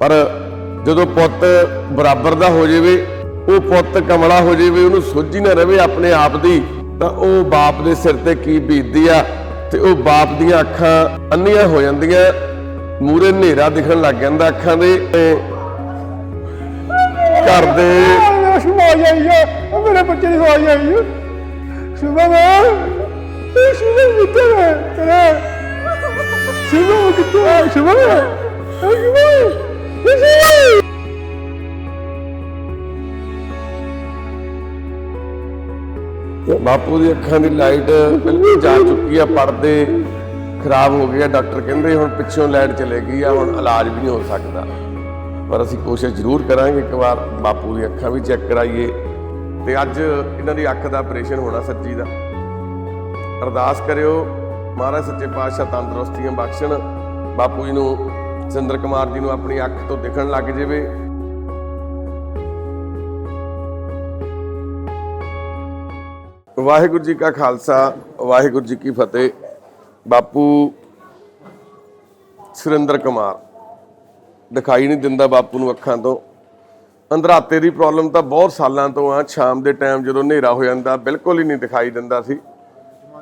ਪਰ ਜਦੋਂ ਪੁੱਤ ਬਰਾਬਰ ਦਾ ਹੋ ਜਾਵੇ, ਉਹ ਪੁੱਤ ਕਮਲਾ ਹੋ ਜਾਵੇ, ਉਹਨੂੰ ਸੋਝੀ ਨਾ ਰਵੇ ਆਪਣੇ ਆਪ ਦੀ, ਤਾਂ ਉਹ ਬਾਪ ਦੇ ਸਿਰ ਤੇ ਕੀ ਬੀਤਦੀ ਆ? ਤੇ ਉਹ ਬਾਪ ਦੀਆਂ ਅੱਖਾਂ ਅੰਨੀਆਂ ਹੋ ਜਾਂਦੀਆਂ ਮੂਰੇ ਹਨੇਰਾ ਦਿਖਣ ਲੱਗ ਜਾਂਦਾ ਅੱਖਾਂ ਦੇ, ਤੇ ਘਰ ਦੇ ਮੇਰਾ ਸ਼ੁਭਾਈ ਆਈ ਮੇਰੇ ਬੱਚੇ ਦੀ ਆਵਾਜ਼ ਆਈ ਹੈ ਸ਼ੁਭਮ ਇਹ ਸ਼ੁਭਮ ਕਿੱਥੇ ਹੈ ਤੇਰਾ ਸ਼ੁਭਮ ਕਿੱਥੇ ਹੈ ਸ਼ੁਭਮ ਬਾਪੂ ਦੀ ਅੱਖਾਂ ਦੀ ਲਾਈਟ ਬਿਲਕੁਲ ਜਾ ਚੁੱਕੀ ਆ, ਪਰਦੇ ਖਰਾਬ ਹੋ ਗਏ ਆ ਡਾਕਟਰ ਕਹਿੰਦੇ ਹੁਣ ਪਿੱਛੋਂ ਲਾਈਟ ਚਲੇ ਗਈ ਆ, ਹੁਣ ਇਲਾਜ ਵੀ ਨਹੀਂ ਹੋ ਸਕਦਾ। ਪਰ ਅਸੀਂ ਕੋਸ਼ਿਸ਼ ਜ਼ਰੂਰ ਕਰਾਂਗੇ ਇੱਕ ਵਾਰ ਬਾਪੂ ਦੀ ਅੱਖਾਂ ਵੀ ਚੈੱਕ ਕਰਾਈਏ। ਤੇ ਅੱਜ ਇਹਨਾਂ ਦੀ ਅੱਖ ਦਾ ਆਪਰੇਸ਼ਨ ਹੋਣਾ ਸੱਚੀ ਦਾ। ਅਰਦਾਸ ਕਰਿਓ, ਮਹਾਰਾਜ ਸੱਚੇ ਪਾਤਸ਼ਾਹ ਤੰਦਰੁਸਤੀਆਂ ਬਖਸ਼ਣ। ਬਾਪੂ ਜੀ ਨੂੰ ਸਿੰਦਰ ਕੁਮਾਰ ਜੀ ਨੂੰ ਆਪਣੀ ਅੱਖ ਤੋਂ ਦਿਖਣ ਲੱਗ ਜਾਵੇ। ਵਾਹਿਗੁਰੂ ਜੀ ਕਾ ਖਾਲਸਾ, ਵਾਹਿਗੁਰੂ ਜੀ ਕੀ ਫਤਿਹ। ਬਾਪੂ ਸੁਰਿੰਦਰ ਕੁਮਾਰ, ਦਿਖਾਈ ਨਹੀਂ ਦਿੰਦਾ ਬਾਪੂ ਨੂੰ ਅੱਖਾਂ ਤੋਂ। ਅੰਧਰਾਤੇ ਦੀ ਪ੍ਰੋਬਲਮ ਤਾਂ ਬਹੁਤ ਸਾਲਾਂ ਤੋਂ ਆ, ਸ਼ਾਮ ਦੇ ਟਾਈਮ ਜਦੋਂ ਹਨੇਰਾ ਹੋ ਜਾਂਦਾ, ਬਿਲਕੁਲ ਹੀ ਨਹੀਂ ਦਿਖਾਈ ਦਿੰਦਾ ਸੀ।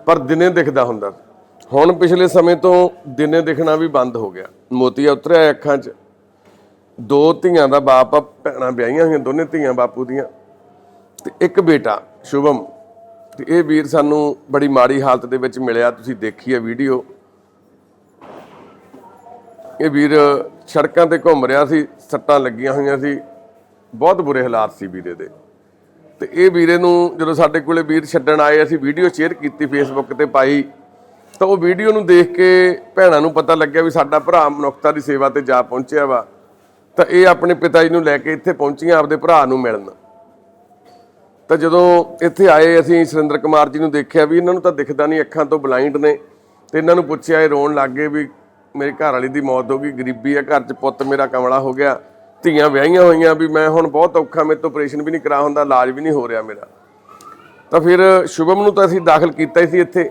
ਪਰ ਦਿਨੇ ਦਿਖਦਾ ਹੁੰਦਾ ਸੀ। ਹੁਣ ਪਿਛਲੇ ਸਮੇਂ ਤੋਂ ਦਿਨੇ ਦਿਖਣਾ ਵੀ ਬੰਦ ਹੋ ਗਿਆ। ਮੋਤੀਆ ਉਤਰਿਆ ਅੱਖਾਂ 'ਚ। ਦੋ ਧੀਆਂ ਦਾ ਬਾਪ ਆ, ਭੈਣਾਂ ਵਿਆਹੀਆਂ ਹੋਈਆਂ, ਦੋਨੇ ਧੀਆਂ ਬਾਪੂ ਦੀਆਂ। ਤੇ ਇੱਕ ਬੇਟਾ, ਸ਼ੁਭਮ। ਤੇ ਇਹ ਵੀਰ ਸਾਨੂੰ ਬੜੀ ਮਾੜੀ ਹਾਲਤ ਦੇ ਵਿੱਚ ਮਿਲਿਆ। ਤੁਸੀਂ ਦੇਖੀ ਹੈ ਵੀਡੀਓ। ਇਹ ਵੀਰ ਸੜਕਾਂ ਤੇ ਘੁੰਮ ਰਿਹਾ ਸੀ, ਸੱਟਾਂ ਲੱਗੀਆਂ ਹੋਈਆਂ ਸੀ। ਬਹੁਤ ਬੁਰੇ ਹਾਲਾਤ ਸੀ ਵੀਰੇ ਦੇ। ਤੇ ਇਹ ਵੀਰੇ ਨੂੰ ਜਦੋਂ ਸਾਡੇ ਕੋਲੇ ਵੀਰ ਛੱਡਣ ਆਏ, ਅਸੀਂ ਵੀਡੀਓ ਸ਼ੇਅਰ ਕੀਤੀ ਫੇਸਬੁੱਕ ਤੇ ਪਾਈ। ਤਾਂ ਉਹ ਵੀਡੀਓ ਨੂੰ ਦੇਖ ਕੇ ਭੈਣਾਂ ਨੂੰ ਪਤਾ ਲੱਗਿਆ ਵੀ ਸਾਡਾ ਭਰਾ ਮਨੁੱਖਤਾ ਦੀ ਸੇਵਾ ਤੇ ਜਾ ਪਹੁੰਚਿਆ ਵਾ। ਤਾਂ ਇਹ ਆਪਣੇ ਪਿਤਾ ਜੀ ਨੂੰ ਲੈ ਕੇ ਇੱਥੇ ਪਹੁੰਚੀਆਂ, ਆਪਦੇ ਭਰਾ ਨੂੰ ਮਿਲਣ। ਤਾਂ ਜਦੋਂ ਇੱਥੇ ਆਏ, ਅਸੀਂ ਸੁਰਿੰਦਰ ਕੁਮਾਰ ਜੀ ਨੂੰ ਦੇਖਿਆ ਵੀ ਇਹਨਾਂ ਨੂੰ ਤਾਂ ਦਿਖਦਾ ਨਹੀਂ, ਅੱਖਾਂ ਤੋਂ ਬਲਾਈਂਡ ਨੇ। ਤੇ ਇਹਨਾਂ ਨੂੰ ਪੁੱਛਿਆ, ਇਹ ਰੋਣ ਲੱਗ ਗਏ ਵੀ ਮੇਰੇ ਘਰ ਵਾਲੀ ਦੀ ਮੌਤ ਹੋ ਗਈ, ਗਰੀਬੀ ਆ, ਘਰ 'ਚ ਪੁੱਤ ਮੇਰਾ ਕਮਲਾ ਹੋ ਗਿਆ। ਧੀਆਂ ਵਿਆਹੀਆਂ ਹੋਈਆਂ ਵੀ ਮੈਂ ਹੁਣ ਬਹੁਤ ਔਖਾ, ਮੇਰੇ ਤੋਂ ਆਪਰੇਸ਼ਨ ਵੀ ਨਹੀਂ ਕਰਾ ਹੁੰਦਾ ਇਲਾਜ ਵੀ ਨਹੀਂ ਹੋ ਰਿਹਾ ਮੇਰਾ। ਤਾਂ ਫਿਰ ਸ਼ੁਭਮ ਨੂੰ ਤਾਂ ਅਸੀਂ ਦਾਖਲ ਕੀਤਾ ਹੀ ਸੀ ਇੱਥੇ।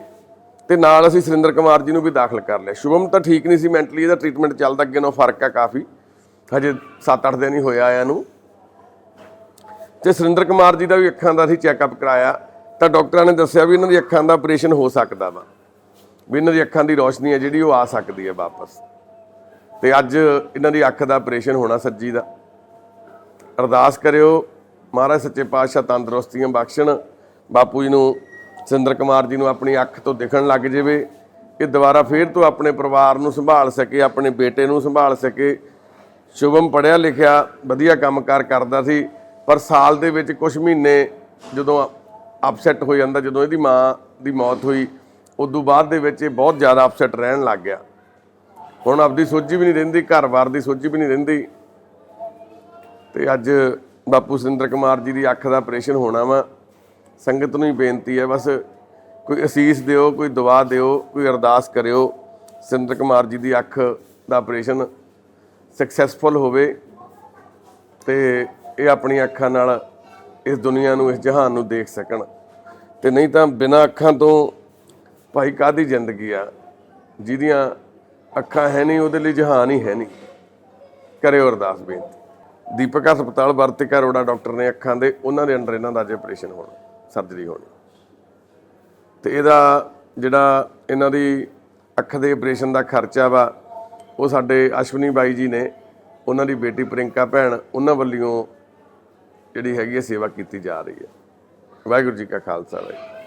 ਤੇ ਨਾਲ ਅਸੀਂ ਸੁਰਿੰਦਰ ਕੁਮਾਰ ਜੀ ਨੂੰ ਵੀ ਦਾਖਲ ਕਰ ਲਿਆ। ਸ਼ੁਭਮ ਤਾਂ ਠੀਕ ਨਹੀਂ ਸੀ ਮੈਂਟਲੀ, ਇਹਦਾ ਟ੍ਰੀਟਮੈਂਟ ਚੱਲਦਾ ਅੱਗੇ ਨਾਲੋਂ ਫ਼ਰਕ ਆ ਕਾਫੀ। ਹਜੇ 7-8 ਦਿਨ ਹੀ ਹੋਇਆ ਆਇਆ ਨੂੰ ਤੇ ਸੁਰਿੰਦਰ ਕੁਮਾਰ ਜੀ ਦਾ ਵੀ ਅੱਖਾਂ ਦਾ ਅਸੀਂ ਚੈੱਕਅਪ ਕਰਾਇਆ। ਤਾਂ ਡਾਕਟਰਾਂ ਨੇ ਦੱਸਿਆ ਵੀ ਇਹਨਾਂ ਦੀ ਅੱਖਾਂ ਦਾ ਆਪਰੇਸ਼ਨ ਹੋ ਸਕਦਾ ਵਾ। ਵੀ ਇਹਨਾਂ ਦੀ ਅੱਖਾਂ ਦੀ ਰੋਸ਼ਨੀ ਹੈ ਜਿਹੜੀ, ਉਹ ਆ ਸਕਦੀ ਹੈ ਵਾਪਸ। ਤੇ ਅੱਜ ਇਹਨਾਂ ਦੀ ਅੱਖ ਦਾ ਆਪਰੇਸ਼ਨ ਹੋਣਾ ਸੱਜੀ ਦਾ। ਅਰਦਾਸ ਕਰਿਓ, ਮਹਾਰਾਜ ਸੱਚੇ ਪਾਤਸ਼ਾਹ ਤੰਦਰੁਸਤੀਆਂ ਬਖਸ਼ਣ। ਬਾਪੂ ਜੀ ਨੂੰ ਸਿੰਦਰ ਕੁਮਾਰ ਜੀ ਨੂੰ ਆਪਣੀ ਅੱਖ ਤੋਂ ਦਿਖਣ ਲੱਗ ਜਾਵੇ ਇਹ ਦੁਬਾਰਾ ਫੇਰ ਤੋਂ ਆਪਣੇ ਪਰਿਵਾਰ ਨੂੰ ਸੰਭਾਲ ਸਕੇ, ਆਪਣੇ ਬੇਟੇ ਨੂੰ ਸੰਭਾਲ ਸਕੇ। ਸ਼ੁਭਮ ਪੜਿਆ ਲਿਖਿਆ, ਵਧੀਆ ਕੰਮਕਾਰ ਕਰਦਾ ਸੀ, ਪਰ ਸਾਲ ਦੇ ਵਿੱਚ ਕੁਝ ਮਹੀਨੇ ਜਦੋਂ ਅਪਸੈਟ ਹੋ ਜਾਂਦਾ, ਜਦੋਂ ਇਹਦੀ ਮਾਂ ਦੀ ਮੌਤ ਹੋਈ, ਉਦੋਂ ਬਾਅਦ ਦੇ ਵਿੱਚ ਇਹ ਬਹੁਤ ਜ਼ਿਆਦਾ ਅਪਸੈਟ ਰਹਿਣ ਲੱਗ ਗਿਆ। ਹੁਣ ਆਪਦੀ ਸੋਝੀ ਵੀ ਨਹੀਂ ਰਹਿੰਦੀ, ਘਰ-ਬਾਰ ਦੀ ਸੋਝੀ ਵੀ ਨਹੀਂ ਰਹਿੰਦੀ। ਤੇ ਅੱਜ ਬਾਪੂ ਸਿੰਦਰ ਕੁਮਾਰ ਜੀ ਦੀ ਅੱਖ ਦਾ ਆਪਰੇਸ਼ਨ ਹੋਣਾ ਵਾ। ਸੰਗਤ ਨੂੰ ਹੀ ਬੇਨਤੀ ਹੈ, ਬਸ ਕੋਈ ਅਸੀਸ ਦਿਓ, ਕੋਈ ਦੁਆ ਦਿਓ, ਕੋਈ ਅਰਦਾਸ ਕਰਿਓ ਸੁਰਿੰਦਰ ਕੁਮਾਰ ਜੀ ਦੀ ਅੱਖ ਦਾ ਆਪਰੇਸ਼ਨ ਸਕਸੈਸਫੁਲ ਹੋਵੇ ਤੇ ਇਹ ਆਪਣੀਆਂ ਅੱਖਾਂ ਨਾਲ ਇਸ ਦੁਨੀਆ ਨੂੰ, ਇਸ ਜਹਾਨ ਨੂੰ ਦੇਖ ਸਕਣ। ਤੇ ਨਹੀਂ ਤਾਂ ਬਿਨਾਂ ਅੱਖਾਂ ਤੋਂ ਭਾਈ ਕਾਦੀ ਜ਼ਿੰਦਗੀ ਆ? ਜਿਹਦੀਆਂ ਅੱਖਾਂ ਹੈ ਨਹੀਂ, ਉਹਦੇ ਲਈ ਜਹਾਨ ਹੀ ਹੈ ਨਹੀਂ। ਕਰਿਓ ਅਰਦਾਸ ਬੇਨਤੀ। ਦੀਪਕ ਹਸਪਤਾਲ ਵਰਤਿਕਾ ਰੋੜਾ ਡਾਕਟਰ ਨੇ ਅੱਖਾਂ ਦੇ, ਉਹਨਾਂ ਦੇ ਅੰਡਰ ਇਹਨਾਂ ਦਾ ਅੱਜ ਆਪਰੇਸ਼ਨ ਹੋਣਾ। ਸਰਜਰੀ ਹੋਣੀ। ਤੇ ਇਹਦਾ ਜਿਹੜਾ ਇਹਨਾਂ ਦੀ ਅੱਖ ਦੇ ਆਪਰੇਸ਼ਨ ਦਾ ਖਰਚਾ ਵਾ, ਉਹ ਸਾਡੇ ਅਸ਼ਵਨੀ ਬਾਈ ਜੀ ਨੇ, ਉਹਨਾਂ ਦੀ ਬੇਟੀ ਪ੍ਰਿੰਕਾ ਭੈਣ, ਉਹਨਾਂ ਵੱਲੋਂ ਜਿਹੜੀ ਹੈਗੀ ਹੈ ਸੇਵਾ ਕੀਤੀ ਜਾ ਰਹੀ ਹੈ। ਵਾਹਿਗੁਰੂ ਜੀ ਕਾ ਖਾਲਸਾ, ਵਾਹਿਗੁਰੂ